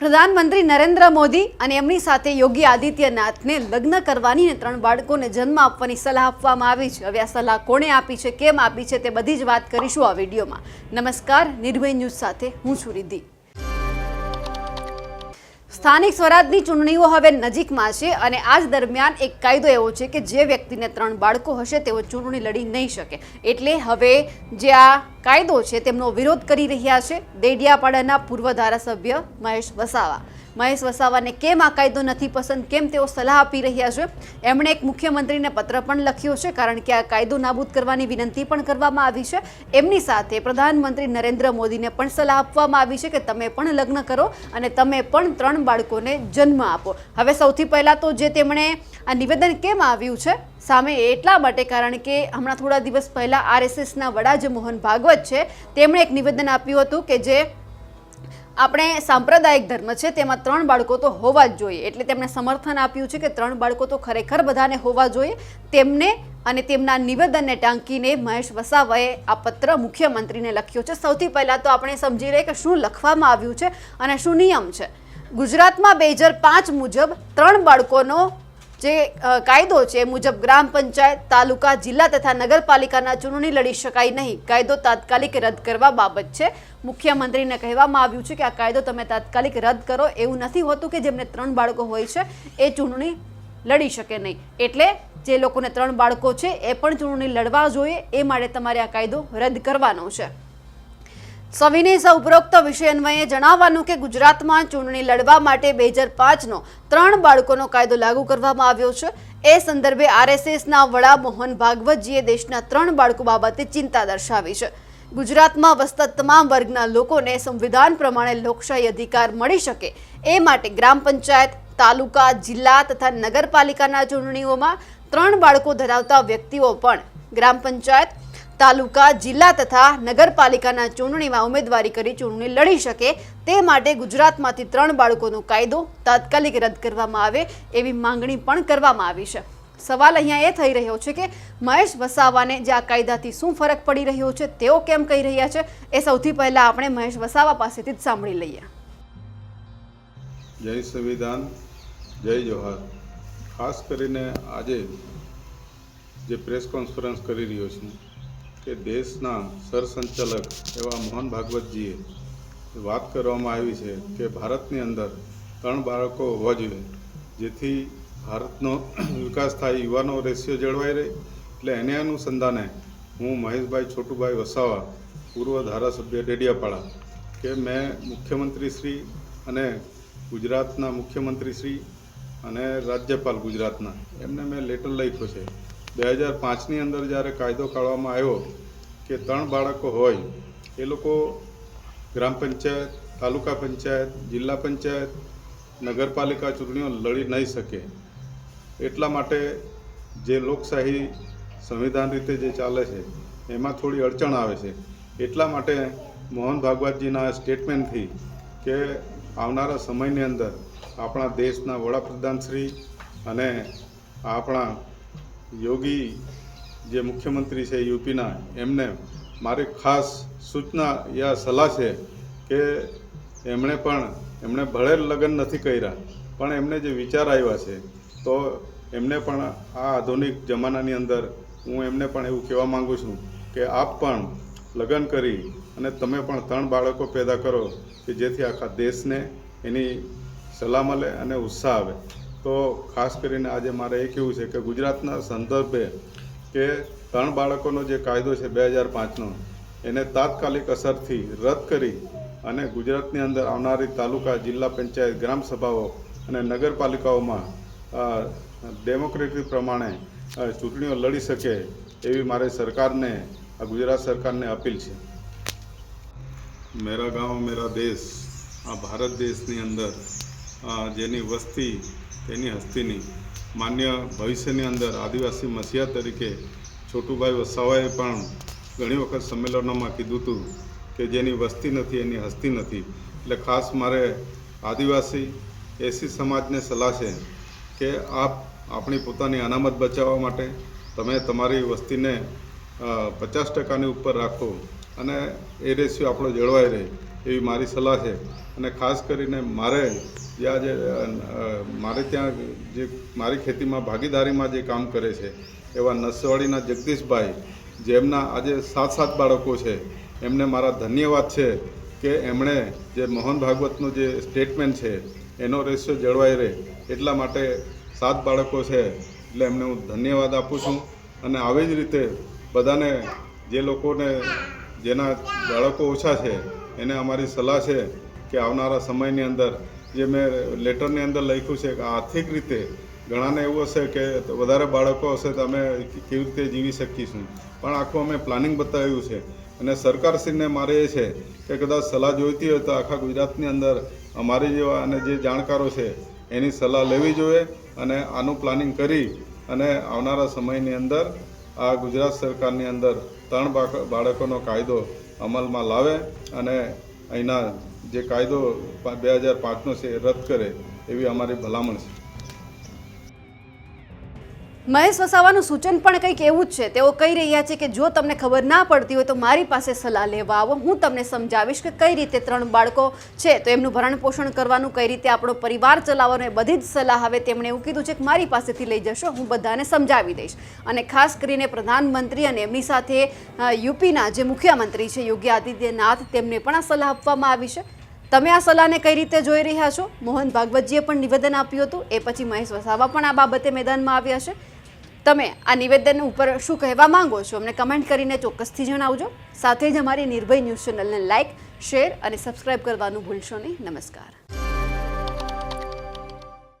પ્રધાનમંત્રી નરેન્દ્ર મોદી અને એમની સાથે યોગી આદિત્યનાથને લગ્ન કરવાની અને ત્રણ બાળકોને જન્મ આપવાની સલાહ આપવામાં આવી છે. હવે આ સલાહ કોણે આપી છે, કેમ આપી છે તે બધી જ વાત કરીશું આ વિડીયોમાં. નમસ્કાર, નિર્ભય ન્યૂઝ સાથે હું છું રિદ્ધિ. સ્થાનિક સ્વરાજની ચૂંટણીઓ હવે નજીકમાં છે અને આજ દરમિયાન એક કાયદો એવો છે કે જે વ્યક્તિને ત્રણ બાળકો હશે, તેઓ ચૂંટણી લડી નહીં શકે. એટલે હવે જે આ કાયદો છે, તેમનો વિરોધ કરી રહ્યા છે દેડિયાપાડાના પૂર્વ ધારાસભ્ય મહેશ વસાવા. મહેશ વસાવાને કેમ આ કાયદો નથી પસંદ, કેમ તેઓ સલાહ આપી રહ્યા છે? એમણે એક મુખ્યમંત્રીને પત્ર પણ લખ્યો છે, કારણ કે આ કાયદો નાબૂદ કરવાની વિનંતી પણ કરવામાં આવી છે. એમની સાથે પ્રધાનમંત્રી નરેન્દ્ર મોદીને પણ સલાહ આપવામાં આવી છે કે તમે પણ લગ્ન કરો અને તમે પણ ત્રણ બાળકોને જન્મ આપો. હવે સૌથી પહેલાં તો જે તેમણે આ નિવેદન કેમ આવ્યું છે? સામે એટલા માટે, કારણ કે હમણાં થોડા દિવસ પહેલાં આરએસએસના વડા જે મોહન ભાગવત છે, તેમણે એક નિવેદન આપ્યું હતું કે જે આપણે સાંપ્રદાયિક ધર્મ છે, તેમાં ત્રણ બાળકો તો હોવા જ જોઈએ. એટલે તેમણે સમર્થન આપ્યું છે કે ત્રણ બાળકો તો ખરેખર બધાને હોવા જોઈએ. તેમને અને તેમના નિવેદનને ટાંકીને મહેશ વસાવાએ આ પત્ર મુખ્યમંત્રીને લખ્યો છે. સૌથી પહેલાં તો આપણે સમજી લઈએ કે શું લખવામાં આવ્યું છે અને શું નિયમ છે. ગુજરાતમાં બે હજાર પાંચ મુજબ ત્રણ બાળકોનો જે કાયદો છે મુજબ ગ્રામ પંચાયત, તાલુકા, જિલ્લા તથા નગરપાલિકાના ચૂંટણી લડી શકાય નહીં. કાયદો તાત્કાલિક રદ કરવા બાબત છે. મુખ્યમંત્રીને કહેવામાં આવ્યું છે કે આ કાયદો તમે તાત્કાલિક રદ કરો એવું નથી હોતું કે જેમને ત્રણ બાળકો હોય છે એ ચૂંટણી લડી શકે નહીં. એટલે જે લોકોને ત્રણ બાળકો છે એ પણ ચૂંટણી લડવા જોઈએ. એ માટે તમારે આ કાયદો રદ કરવાનો છે. સવિનય ઉપરોક્ત વિષય અન્વયે જણાવવાનું કે ગુજરાતમાં ચૂંટણી લડવા માટે બે હજાર પાંચનો ત્રણ બાળકોનો કાયદો લાગુ કરવામાં આવ્યો છે. એ સંદર્ભે આરએસએસના વડા મોહન ભાગવતજીએ દેશના ત્રણ બાળકો બાબતે ચિંતા દર્શાવી છે. ગુજરાતમાં વસતા તમામ વર્ગના લોકોને સંવિધાન પ્રમાણે લોકશાહી અધિકાર મળી શકે એ માટે ગ્રામ પંચાયત, તાલુકા, જિલ્લા તથા નગરપાલિકાના ચૂંટણીઓમાં ત્રણ બાળકો ધરાવતા વ્યક્તિઓ પણ ગ્રામ પંચાયત તાલુકા, જિલ્લા તથા નગરપાલિકાના ચૂંટણીમાં ઉમેદવારી કરી ચૂંટણી લડી શકે તે માટે ગુજરાતમાંથી ત્રણ બાળકોનો કાયદો તાત્કાલિક રદ કરવામાં આવે એવી માંગણી પણ કરવામાં આવી છે. સવાલ અહીંયા એ થઈ રહ્યો છે કે મહેશ વસાવાને જે આ કાયદાથી શું ફરક પડી રહ્યો છે, તેઓ કેમ કહી રહ્યા છે? એ સૌથી પહેલા આપણે મહેશ વસાવા પાસેથી જ સાંભળી લઈએ. જય સંવિધાન, જય જોહાર ખાસ કરીને આજે જે પ્રેસ કોન્ફરન્સ કરી રહ્યો છું કે દેશના સરસંચાલક એવા મોહન ભાગવતજીએ વાત કરવામાં આવી છે કે ભારતની અંદર ત્રણ બાળકો હોવા જોઈએ, જેથી ભારતનો વિકાસ થાય. યુવાનો રેશિયો જળવાઈ રહે. એટલે એને અનુસંધાને હું મહેશભાઈ છોટુભાઈ વસાવા, પૂર્વ ધારાસભ્ય ડેડિયાપાડા, કે મેં મુખ્યમંત્રી શ્રી અને ગુજરાતના મુખ્યમંત્રી શ્રી અને રાજ્યપાલ ગુજરાતના, એમને મેં લેટર લખ્યો છે. બે હજાર પાંચની અંદર જ્યારે કાયદો કાઢવામાં આવ્યો કે ત્રણ બાળકો હોય, એ લોકો ગ્રામ પંચાયત, તાલુકા પંચાયત, જિલ્લા પંચાયત, નગરપાલિકા ચૂંટણીઓ લડી નહીં શકે. એટલા માટે જે લોકશાહી સંવિધાન રીતે જે ચાલે છે, એમાં થોડી અડચણ આવે છે. એટલા માટે મોહન ભાગવતજીના સ્ટેટમેન્ટથી કે આવનારા સમયની અંદર આપણા દેશના વડાપ્રધાન શ્રી અને આપણા યોગી જે મુખ્યમંત્રી છે યુપીના, એમને મારી ખાસ સૂચના યા સલાહ છે કે એમણે પણ, એમણે ભળે લગ્ન નથી કર્યા, પણ એમને જે વિચાર આવ્યા છે, તો એમને પણ આ આધુનિક જમાનાની અંદર હું એમને પણ એવું કહેવા માગું છું કે આપ પણ લગ્ન કરી અને તમે પણ ત્રણ બાળકો પેદા કરો કે જેથી આખા દેશને એની સલાહ મળે અને ઉત્સાહ આવે. તો ખાસ કરીને આજે મારે એ કહેવું છે કે ગુજરાતના સંદર્ભે કે ત્રણ બાળકોનો જે કાયદો છે બે હજાર પાંચનો, એને તાત્કાલિક અસરથી રદ કરી અને ગુજરાતની અંદર આવનારી તાલુકા, જિલ્લા પંચાયત, ગ્રામ સભાઓ અને નગરપાલિકાઓમાં ડેમોક્રેટિક પ્રમાણે ચૂંટણીઓ લડી શકે એવી મારે સરકારને ગુજરાત સરકારને અપીલ છે. મેરા ગાંવ, મેરા દેશ, આ ભારત દેશની અંદર જેની વસ્તી તેની હસ્તીની માન્ય ભવિષ્યની અંદર આદિવાસી મસીહા તરીકે છોટુભાઈ વસાવાએ પણ ઘણી વખત સંમેલનોમાં કીધું હતું કે જેની વસ્તી નથી, એની હસ્તી નથી. એટલે ખાસ મારે આદિવાસી એસી સમાજને સલાહ છે કે આપ આપણી પોતાની અનામત બચાવવા માટે તમે તમારી વસ્તીને પચાસ ટકાની ઉપર રાખો. અને એ રેશિયો આપણો જળવાઈ રહે એવી મારી સલાહ છે. અને ખાસ કરીને મારે જે અ, મારે ત્યાં જે મારી ખેતીમાં ભાગીદારીમાં જે કામ કરે છે એવા નસવાડીના જગદીશભાઈ જેમના આજે સાત સાત બાળકો છે એમને મારા ધન્યવાદ છે કે એમણે જે મોહન ભાગવતનું જે સ્ટેટમેન્ટ છે એનો રેશિયો જળવાઈ રહે એટલા માટે સાત બાળકો છે એટલે એમને હું ધન્યવાદ આપું છું. અને આવી જ રીતે બધાને જે લોકોને જેના બાળકો ઓછા છે, એને અમારી સલાહ છે કે આવનારા સમયની અંદર જે મેં લેટરની અંદર લખ્યું છે કે આર્થિક રીતે ઘણાને એવું હશે કે વધારે બાળકો હશે તો અમે કેવી રીતે જીવી શકીશું. પણ આખું અમે પ્લાનિંગ બતાવ્યું છે. અને સરકારશ્રીને મારે એ છે કે કદાચ સલાહ જોઈતી હોય તો આખા ગુજરાતની અંદર અમારી જેવા અને જે જાણકારો છે એની સલાહ લેવી જોઈએ અને આનું પ્લાનિંગ કરી અને આવનારા સમયની અંદર આ ગુજરાત સરકારની અંદર ત્રણ બાળકોનો કાયદો અમલમાં લાવે અને અહીંના જે કાયદો બે હજાર પાંચનો છે એ રદ કરે એવી અમારી ભલામણ છે. મહેશ વસાવાનું સૂચન પણ કંઈક એવું જ છે. તેઓ કહી રહ્યા છે કે જો તમને ખબર ના પડતી હોય તો મારી પાસે સલાહ લેવા આવો. હું તમને સમજાવીશ કે કઈ રીતે ત્રણ બાળકો છે. તો એમનું ભરણ પોષણ કરવાનું, કઈ રીતે આપણો પરિવાર ચલાવવાનો એ બધી જ સલાહ હવે તેમણે એવું કીધું છે કે મારી પાસેથી લઈ જશો, હું બધાને સમજાવી દઈશ. અને ખાસ કરીને પ્રધાનમંત્રી અને એમની સાથે યુપીના જે મુખ્યમંત્રી છે યોગી આદિત્યનાથ, તેમને પણ આ સલાહ આપવામાં આવી છે. તમે આ સલાહને કઈ રીતે જોઈ રહ્યા છો? મોહન ભાગવતજીએ પણ નિવેદન આપ્યું હતું. એ પછી મહેશ વસાવા પણ આ બાબતે મેદાનમાં આવ્યા છે. તમે આ નિવેદન ઉપર શું કહેવા માંગો છો અમને કમેન્ટ કરીને ચોક્કસથી જણાવજો. સાથે જ અમારી નિર્ભય ન્યૂઝ ચેનલને લાઇક શેર અને સબસ્ક્રાઇબ કરવાનું ભૂલશો નહીં. નમસ્કાર.